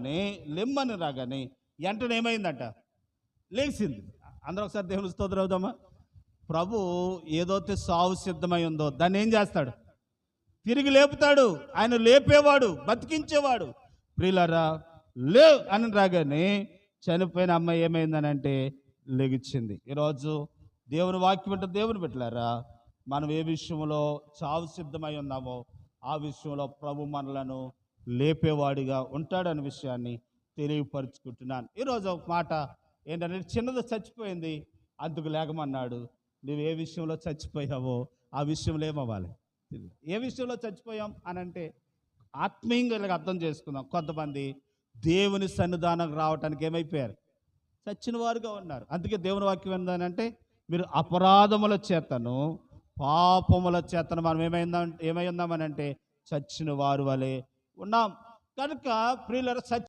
రాగానే లెమ్మని రాగానే వెంటనే ఏమైందంట? లేచింది. అందరూ ఒకసారి దేవుని స్తోత్రం అవుదామా? ప్రభు ఏదైతే సావు సిద్ధమై ఉందో దాన్ని ఏం చేస్తాడు? తిరిగి లేపుతాడు. ఆయన లేపేవాడు బతికించేవాడు. ప్రియులరా లే అని రాగానే చనిపోయిన అమ్మాయి ఏమైందని అంటే లెగిచ్చింది ఈరోజు దేవుని వాక్యం అంటే దేవుని పెట్టలేరా మనం ఏ విషయంలో చావు సిద్ధమై ఉన్నామో ఆ విషయంలో ప్రభు మనలను లేపేవాడిగా ఉంటాడనే విషయాన్ని తెలియపరుచుకుంటున్నాను. ఈరోజు ఒక మాట ఏంటంటే చిన్నది చచ్చిపోయింది అందుకు లేకమన్నాడు నువ్వు ఏ విషయంలో చచ్చిపోయావో ఆ విషయంలో ఏమవ్వాలి? ఏ విషయంలో చచ్చిపోయాం అని అంటే ఆత్మీయంగా అర్థం చేసుకుందాం. కొంతమంది దేవుని సన్నిధానం రావటానికి ఏమైపోయారు? చచ్చిన వారుగా ఉన్నారు. అందుకే దేవుని వాక్యం ఏంటంటే మీరు అపరాధముల చేతను పాపముల చేతను మనం ఏమైందా ఏమై ఉన్నామని అంటే చచ్చిన వారు వలె ஒன்றாம் கணுக்க பிரிலர் சச்